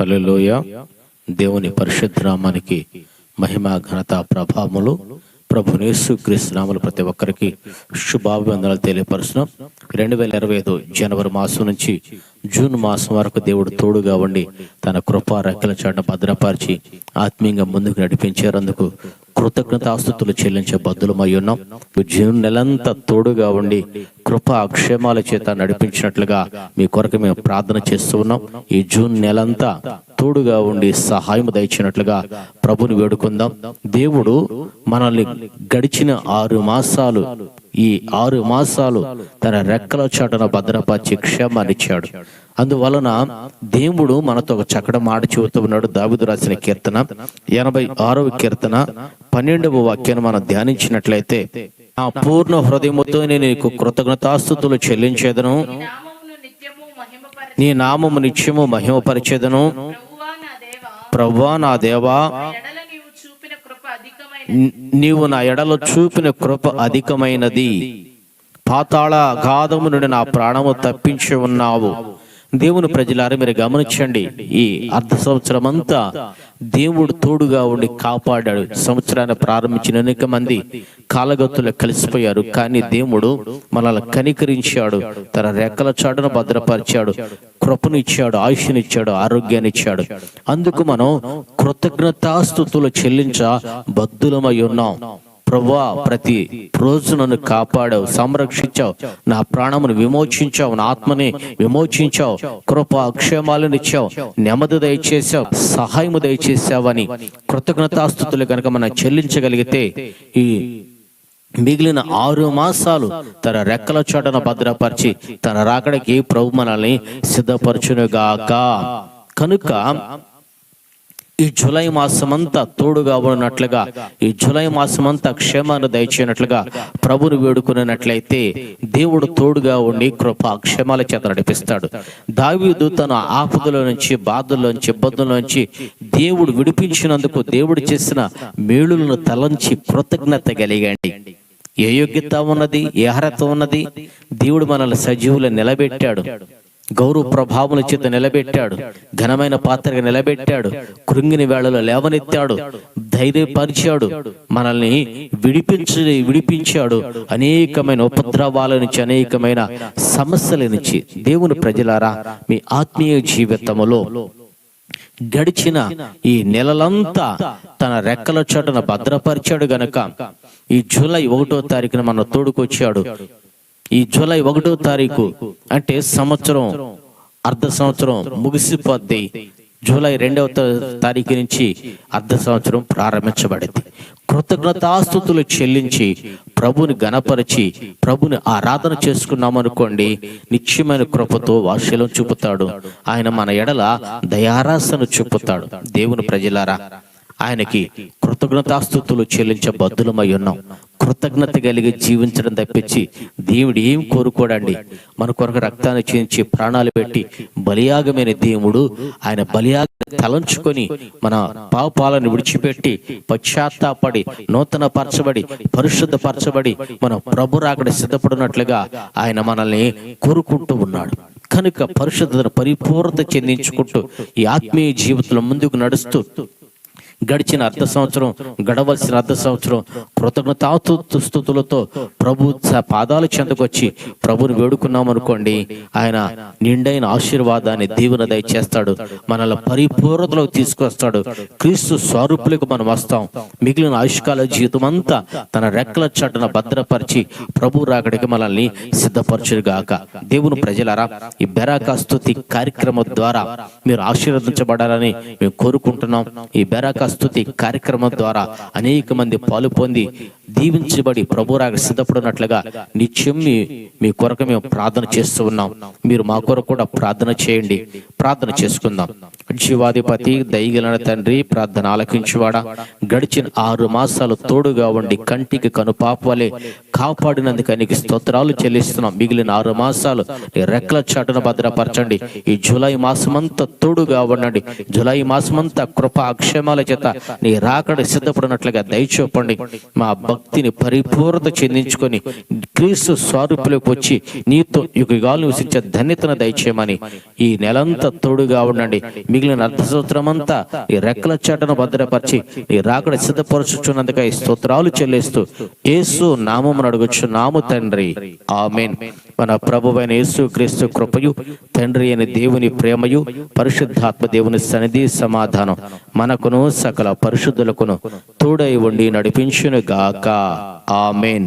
హలోయ దేవుని పరిశుద్ధ నామానికి మహిమ ఘనత ప్రభావములు ప్రభు యేసు క్రీస్తు ప్రతి ఒక్కరికి శుభాభివందనాలు తెలియపరుస్తున్నాం. రెండు వేల ఇరవై ఐదు జనవరి మాసం నుంచి జూన్ మాసం వరకు దేవుడు తోడుగా ఉండి తన కృపా రెక్కల చాటున భద్రపరిచి ఆత్మీయంగా ముందుకు నడిపించారందుకు కృతజ్ఞతాస్తుతులు చెల్లించే బద్దులమై ఉన్నాం. జూన్ నెలంతా తోడుగా ఉండి కృప అక్షేమాల చేత నడిపించినట్లుగా మీ కొరకు మేము ప్రార్థన చేస్తూ ఉన్నాం. ఈ జూన్ నెలంతా తోడుగా ఉండి సహాయం దయచినట్లుగా ప్రభుని వేడుకుందాం. దేవుడు మనల్ని గడిచిన ఆరు మాసాలు ఈ ఆరు మాసాలు తన రెక్కల చాటున భద్రపరిచి క్షేమాన్నిచ్చాడు అందువలన దేవుడు మనతో ఒక చక్కట మాట చెబుతూ ఉన్నాడు. దావిదు రాసిన కీర్తన ఎనభై ఆరవ కీర్తన పన్నెండవ వాక్యాన్ని మనం ధ్యానించినట్లయితే నా పూర్ణ హృదయముతో నేను నీకు కృతజ్ఞతాస్థుతులు చెల్లించేదను. నీ నామము నిత్యము మహిమపరిచేదను. ప్రభువా నా దేవా ప్రభువా నా దేవా ఎడల నీవు చూపిన కృప అధికమైన ని- నీవు నా ఎడలో చూపిన కృప అధికమైనది. పాతాళ అగాధము నుండి నా ప్రాణము తప్పించి ఉన్నావు. దేవుని ప్రజలారి మీరు గమనించండి ఈ అర్ధ సంవత్సరం అంతా దేవుడు తోడుగా ఉండి కాపాడాడు. సంవత్సరాన్ని ప్రారంభించిన అనేక మంది కాలగత్తులు కలిసిపోయారు. కానీ దేవుడు మనల్ని కనికరించాడు. తన రెక్కల చాటును భద్రపరిచాడు. కృపనిచ్చాడు ఆయుష్నిచ్చాడు ఆరోగ్యాన్ని ఇచ్చాడు అందుకు మనం కృతజ్ఞతాస్థుతులు చెల్లించ బద్దులమై ఉన్నాం. ప్రభా ప్రతి రోజు నన్ను కాపాడావు సంరక్షించావు నా ప్రాణమును విమోచించావు నా ఆత్మని విమోచించావు కృప అక్షేమాలను ఇచ్చావు నెమ్మది దయచేసావు సహాయము దయచేసావని కృతజ్ఞతాస్థుతులు కనుక మనం చెల్లించగలిగితే ఈ మిగిలిన ఆరు మాసాలు తన రెక్కల చోటన భద్రపరిచి తన రాకడికి ప్రభు మనల్ని సిద్ధపరచునుగాక. కనుక ఈ జూలై మాసమంతా తోడుగా ఉన్నట్లుగా ఈ జూలై మాసమంతా క్షేమాన్ని దయచేయనట్లుగా ప్రభుని వేడుకున్నట్లయితే దేవుడు తోడుగా ఉండి కృప క్షేమాల చేత నడిపిస్తాడు. దావీదు తన ఆపదల నుంచి బాధల్లోంచి ఇబ్బందుల నుంచి దేవుడు విడిపించినందుకు దేవుడు చేసిన మేలులను తలంచి కృతజ్ఞత కలిగండి. ఏ యోగ్యత ఉన్నది ఏ అర్హత ఉన్నది? దేవుడు మనల్ని సజీవులు నిలబెట్టాడు. గౌరవ ప్రభావముల చేత నిలబెట్టాడు. ఘనమైన పాత్రగా నిలబెట్టాడు. కృంగిని వేళలో లేవనెత్తాడు. ధైర్యపరిచాడు. మనల్ని విడిపించి విడిపించాడు. అనేకమైన ఉపద్రవాల నుంచి అనేకమైన సమస్యల నుంచి. దేవుని ప్రజలారా మీ ఆత్మీయ జీవితములో గడిచిన ఈ నెలలంతా తన రెక్కల చోటన భద్రపరిచాడు గనక ఈ జూలై ఒకటో తారీఖున మన తోడుకొచ్చాడు. ఈ జూలై ఒకటో తారీఖు అంటే సంవత్సరం అర్ధ సంవత్సరం ముగిసిపోద్ది. జూలై రెండవ తారీఖు నుంచి అర్ధ సంవత్సరం ప్రారంభించబడింది. కృతజ్ఞతాస్తుతులు చెల్లించి ప్రభుని గణపరిచి ప్రభుని ఆరాధన చేసుకున్నామనుకోండి నిత్యమైన కృపతో వాష్యలం చూపుతాడు. ఆయన మన ఎడల దయారాసను చూపుతాడు. దేవుని ప్రజలారా ఆయనకి కృతజ్ఞతాస్థుతులు చెల్లించే బద్దులమై ఉన్నాం. కృతజ్ఞత కలిగి జీవించడం తప్పించి దేవుడు ఏం కోరుకోడండి? మన కొరకు రక్తాన్ని చేయించి ప్రాణాలు పెట్టి బలియాగమైన దేవుడు ఆయన బలియాగ తలంచుకొని మన పాపాలను విడిచిపెట్టి పశ్చాత్తాపడి నూతన పరచబడి పరిశుద్ధ పరచబడి మన ప్రభు రాకడ సిద్ధపడినట్లుగా ఆయన మనల్ని కోరుకుంటూ ఉన్నాడు. కనుక పరిశుద్ధతను పరిపూర్ణత చెందించుకుంటూ ఈ ఆత్మీయ జీవితంలో ముందుకు నడుస్తూ గడిచిన అర్ధ సంవత్సరం గడవలసిన అర్ధ సంవత్సరం కృతజ్ఞతాస్తుతులతో ప్రభు పాదాలు పాదాల ప్రభుని వేడుకున్నాం అనుకోండి. ఆయన నిండైన ఆశీర్వాదాన్ని దీవెన దయచేస్తాడు మనల్ని పరిపూర్ణతలోకి తీసుకొస్తాడు. క్రీస్తు స్వరూపులకు మనం వస్తాం. మిగిలిన ఆయుష్కాల జీవితం అంతా తన రెక్కల చట్టన భద్రపరిచి ప్రభు రాకడికి మనల్ని సిద్ధపరచుగాక దేవుని ప్రజలారా ఈ బెరాకా స్థుతి కార్యక్రమం ద్వారా మీరు ఆశీర్వదించబడాలని మేము కోరుకుంటున్నాం. ఈ బెరాకా స్తుతి కార్యక్రమం ద్వారా అనేక మంది పాలు పొంది దీవించబడి ప్రభురాగ సిద్ధపడినట్లుగా నిత్యం మీ మీ కొరకు మేము ప్రార్థన చేస్తూ ఉన్నాం. మీరు మా కొరకు కూడా ప్రార్థన చేయండి. ప్రార్థన చేసుకుందాం. జీవాధిపతి దయగలన తండ్రి ప్రార్థన ఆలకించువాడా గడిచిన ఆరు మాసాలు తోడుగా ఉండి కంటికి కనుపాపలే కాపాడినందుకు నీకు స్తోత్రాలు చెల్లిస్తున్నాం. మిగిలిన ఆరు మాసాలు రెక్కల చాటును భద్రపరచండి. ఈ జూలై మాసమంతా తోడుగా ఉండండి. జూలై మాసమంతా కృప అక్షేమాల చేత నీ రాకడ సిద్ధపడినట్లుగా దయచూపండి. మా భక్తిని పరిపూర్ణత చెందించుకొని క్రీస్తు స్వరూపులకు వచ్చి నీతో యుగాలు నివసించే ధన్యతను దయచేయమని ఈ నెలంతా తోడుగా ఉండండి. మిగిలిన అర్ధ సంవత్సరమంతా ఈ రెక్కల చాటను భద్రపరిచి నీ రాకడ సిద్ధపరచుచున్నందుకై స్తోత్రాలు చెల్లిస్తూ యేసు నామమును అడుగుచు నాము తండ్రి. ఆమెన్. మన ప్రభువైన యేసు క్రీస్తు కృపయు తండ్రి అయిన దేవుని ప్రేమయు పరిశుద్ధాత్మ దేవుని సన్నిధి సమాధానం మనకును సకల పరిశుద్ధులకును తోడై ఉండి నడిపించును గాక ఆమెన్.